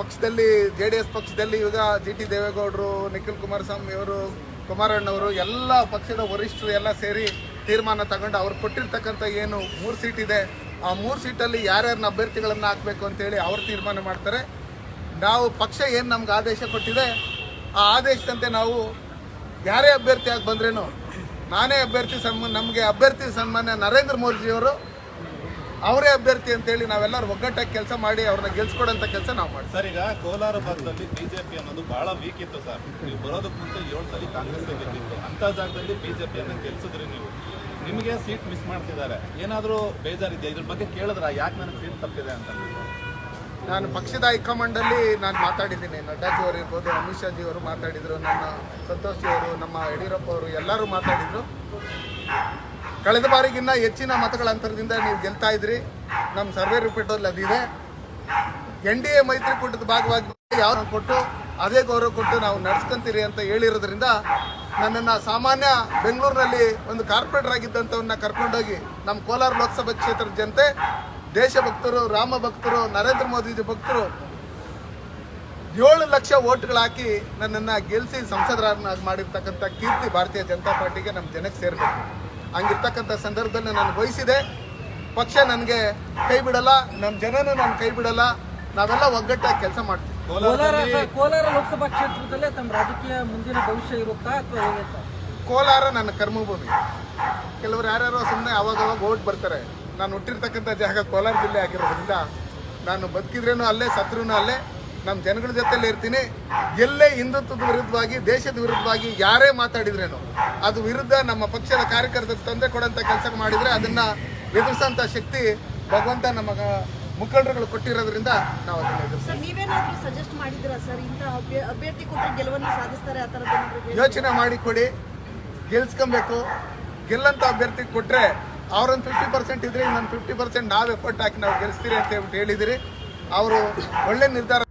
ಪಕ್ಷದಲ್ಲಿ, J D S ಪಕ್ಷದಲ್ಲಿ ಇವಾಗ ಜಿ ಟಿ ದೇವೇಗೌಡರು, ನಿಖಿಲ್ ಕುಮಾರಸ್ವಾಮಿ ಇವರು ಕುಮಾರಣ್ಣವರು ಎಲ್ಲ ಪಕ್ಷದ ವರಿಷ್ಠರು ಎಲ್ಲ ಸೇರಿ ತೀರ್ಮಾನ ತಗೊಂಡು ಅವ್ರು ಕೊಟ್ಟಿರ್ತಕ್ಕಂಥ ಏನು ಮೂರು ಸೀಟ್ ಇದೆ, ಆ ಮೂರು ಸೀಟಲ್ಲಿ ಯಾರ್ಯಾರನ್ನ ಅಭ್ಯರ್ಥಿಗಳನ್ನು ಹಾಕಬೇಕು ಅಂತೇಳಿ ಅವ್ರು ತೀರ್ಮಾನ ಮಾಡ್ತಾರೆ. ನಾವು ಪಕ್ಷ ಏನು ನಮ್ಗೆ ಆದೇಶ ಕೊಟ್ಟಿದೆ, ಆ ಆದೇಶದಂತೆ ನಾವು ಯಾರೇ ಅಭ್ಯರ್ಥಿ ಆಗಿ ಬಂದ್ರೇನು, ನಾನೇ ಅಭ್ಯರ್ಥಿ ಸನ್ಮಾನ ನಮಗೆ ಅಭ್ಯರ್ಥಿ ಸನ್ಮಾನ್ಯ ನರೇಂದ್ರ ಮೋದಿಜಿಯವರು ಅವರೇ ಅಭ್ಯರ್ಥಿ ಅಂತೇಳಿ ನಾವೆಲ್ಲರೂ ಒಗ್ಗಟ್ಟಾಗಿ ಕೆಲಸ ಮಾಡಿ ಅವ್ರನ್ನ ಗೆಲ್ಸ್ಕೊಡಂತ ಕೆಲಸ ನಾವು ಮಾಡಿ ಸರ್ ಈಗ ಕೋಲಾರ ಭಾಗದಲ್ಲಿ ಬಿಜೆಪಿ ಅನ್ನೋದು ಬಹಳ ವೀಕ್ ಇತ್ತು ಸರ್. ನೀವು ಬರೋದಕ್ಕೆ ಮುಂಚೆ ಏಳು ಸಲ ಕಾಂಗ್ರೆಸ್ ಗೆದ್ದಿತ್ತು. ಅಂತ ಜಾಗದಲ್ಲಿ ಬಿಜೆಪಿಯನ್ನು ಗೆಲ್ಸಿದ್ರಿ ನೀವು. ನಿಮಗೆ ಸೀಟ್ ಮಿಸ್ ಮಾಡ್ತಿದ್ದಾರೆ. ಏನಾದರೂ ಬೇಜಾರಿದೆ ಇದ್ರ ಬಗ್ಗೆ ಕೇಳಿದ್ರ? ಯಾಕೆ ನನಗೆ ಸೀಟ್ ತಪ್ಪಿದೆ ಅಂತ? ನಾನು ಪಕ್ಷದ ಹೈಕಮಾಂಡಲ್ಲಿ ನಾನು ಮಾತಾಡಿದ್ದೀನಿ. ನಡ್ಡಾಜಿ ಅವರು ಇರ್ಬೋದು ಅಮಿತ್ ಶಾಜಿ ಅವರು ಮಾತಾಡಿದರು ನನ್ನ ಸಂತೋಷ್ ಜಿ ಅವರು ನಮ್ಮ ಯಡಿಯೂರಪ್ಪ ಅವರು ಎಲ್ಲರೂ ಮಾತಾಡಿದರು. ಕಳೆದ ಬಾರಿಗಿನ್ನ ಹೆಚ್ಚಿನ ಮತಗಳ ಅಂತರದಿಂದ ನೀವು ಗೆಲ್ತಾ ಇದ್ರಿ. ನಮ್ಮ ಸರ್ವೆ ರಿಪೀಟಲ್ಲಿ ಅದಿದೆ. ಎನ್ ಡಿ ಎ ಮೈತ್ರಿಕೂಟದ ಭಾಗವಾಗಿ ಯಾವ ಕೊಟ್ಟು ಅದೇ ಗೌರವ ಕೊಟ್ಟು ನಾವು ನಡ್ಸ್ಕೊಂತೀರಿ ಅಂತ ಹೇಳಿರೋದ್ರಿಂದ ನನ್ನನ್ನು ಸಾಮಾನ್ಯ ಬೆಂಗಳೂರಿನಲ್ಲಿ ಒಂದು ಕಾರ್ಪೊರೇಟರ್ ಆಗಿದ್ದಂಥವನ್ನ ಕರ್ಕೊಂಡೋಗಿ ನಮ್ಮ ಕೋಲಾರ ಲೋಕಸಭಾ ಕ್ಷೇತ್ರದ ಜನತೆ ದೇಶಭಕ್ತರು ರಾಮ ಭಕ್ತರು, ನರೇಂದ್ರ ಮೋದಿಜಿ ಭಕ್ತರು ಏಳು ಲಕ್ಷ ಓಟ್ಗಳು ಹಾಕಿ ನನ್ನನ್ನು ಗೆಲ್ಲಿಸಿ ಸಂಸದರನ್ನಾಗಿ ಮಾಡಿರ್ತಕ್ಕಂಥ ಕೀರ್ತಿ ಭಾರತೀಯ ಜನತಾ ಪಾರ್ಟಿಗೆ ನಮ್ಮ ಜನಕ್ಕೆ ಸೇರಬೇಕು. ಹಂಗಿರ್ತಕ್ಕಂಥ ಸಂದರ್ಭದಲ್ಲಿ ನಾನು ವಹಿಸಿದೆ ಪಕ್ಷ ನನಗೆ ಕೈ ಬಿಡಲ್ಲ ನಮ್ಮ ಜನನೂ ನಾನು ಕೈ ಬಿಡಲ್ಲ. ನಾವೆಲ್ಲ ಒಗ್ಗಟ್ಟಾಗಿ ಕೆಲಸ ಮಾಡ್ತೀವಿ. ಕೋಲಾರ ಕೋಲಾರ ಲೋಕಸಭಾ ಕ್ಷೇತ್ರದಲ್ಲೇ ತಮ್ಮ ರಾಜಕೀಯ ಮುಂದಿನ ಭವಿಷ್ಯ ಇರುತ್ತಾ ಅಥವಾ ಕೋಲಾರ ನನ್ನ ಕರ್ಮಭೂಮಿ. ಕೆಲವರು ಯಾರ್ಯಾರೋ ಸುಮ್ಮನೆ ಅವಾಗವಾಗ ಅವಾಗ ಓಟ್ ಬರ್ತಾರೆ. ನಾನು ಹುಟ್ಟಿರ್ತಕ್ಕಂಥ ಜಾಗ ಕೋಲಾರ ಜಿಲ್ಲೆ ಆಗಿರೋದ್ರಿಂದ ನಾನು ಬದುಕಿದ್ರೇನು ಅಲ್ಲೇ ಸತ್ರೂ ಅಲ್ಲೇ. ನಮ್ಮ ಜನಗಳ ಜೊತೆಲೇ ಇರ್ತೀನಿ. ಎಲ್ಲೇ ಹಿಂದುತ್ವದ ವಿರುದ್ಧವಾಗಿ ದೇಶದ ವಿರುದ್ಧವಾಗಿ ಯಾರೇ ಮಾತಾಡಿದ್ರೇನು ಅದು ವಿರುದ್ಧ ನಮ್ಮ ಪಕ್ಷದ ಕಾರ್ಯಕರ್ತರು ತೊಂದರೆ ಕೊಡೋಂಥ ಕೆಲಸ ಮಾಡಿದರೆ ಅದನ್ನು ಎದುರಿಸೋಂಥ ಶಕ್ತಿ ಭಗವಂತ ನಮ್ಮ ಮುಖಂಡರುಗಳು ಕೊಟ್ಟಿರೋದ್ರಿಂದ ನಾವು ಅದನ್ನು ಎದುರಿಸ್ತೀವಿ. ಸರ್ ನೀವೇನಾದ್ರೂ ಸಜೆಸ್ಟ್ ಮಾಡಿದ್ದೀರಾ ಸರ್? ಇಂಥ ಅಭ್ಯರ್ಥಿ ಕೊಟ್ಟರೆ ಗೆಲುವನ್ನು ಸಾಧಿಸ್ತಾರೆ ಆ ಥರದ್ದು ಏನಾದ್ರು ಹೇಳಿ- ಯೋಚನೆ ಮಾಡಿ ಕೊಡಿ. ಗೆಲ್ಸ್ಕೊಬೇಕು. ಗೆಲ್ಲಂತ ಅಭ್ಯರ್ಥಿ ಕೊಟ್ಟರೆ ಅವ್ರೊಂದು ಫಿಫ್ಟಿ ಪರ್ಸೆಂಟ್ ಇದ್ರೆ ಇನ್ನೊಂದು ಫಿಫ್ಟಿ ಪರ್ಸೆಂಟ್ ನಾವು ಎಫರ್ಟ್ ಹಾಕಿ ನಾವು ಗೆಲ್ಲಿಸ್ತೀರಿ ಅಂತ ಹೇಳ್ಬಿಟ್ಟು ಹೇಳಿದಿರಿ. ಅವರು ಒಳ್ಳೆ ನಿರ್ಧಾರ